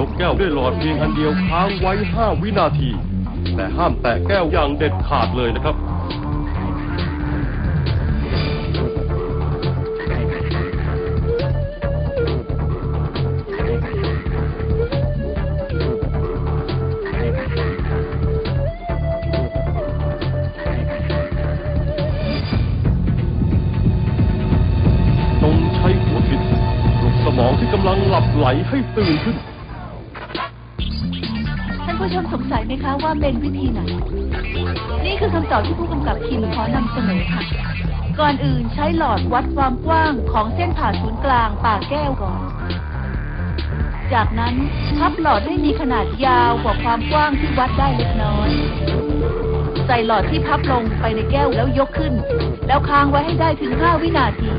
ยกแก้วด้วยหลอดเพียงอันเดียวค้างไว้ 5 วินาที แต่ห้ามแตะแก้วอย่างเด็ดขาดเลยนะครับต้องใช้หัวคิดปลุกสมองที่กำลังหลับไหลให้ตื่นขึ้น ผู้ชมสงสัยไหมคะว่าเป็นวิธีไหน นี่คือคำตอบที่ผู้กำกับคิมขอนำเสนอค่ะ ก่อนอื่นใช้หลอดวัดความกว้างของเส้นผ่าศูนย์กลางปากแก้วก่อน จากนั้นพับหลอดให้มีขนาดยาวกว่าความกว้างที่วัดได้เล็กน้อย ใส่หลอดที่พับลงไปในแก้วแล้วยกขึ้น แล้วค้างไว้ให้ได้ถึง 5 วินาที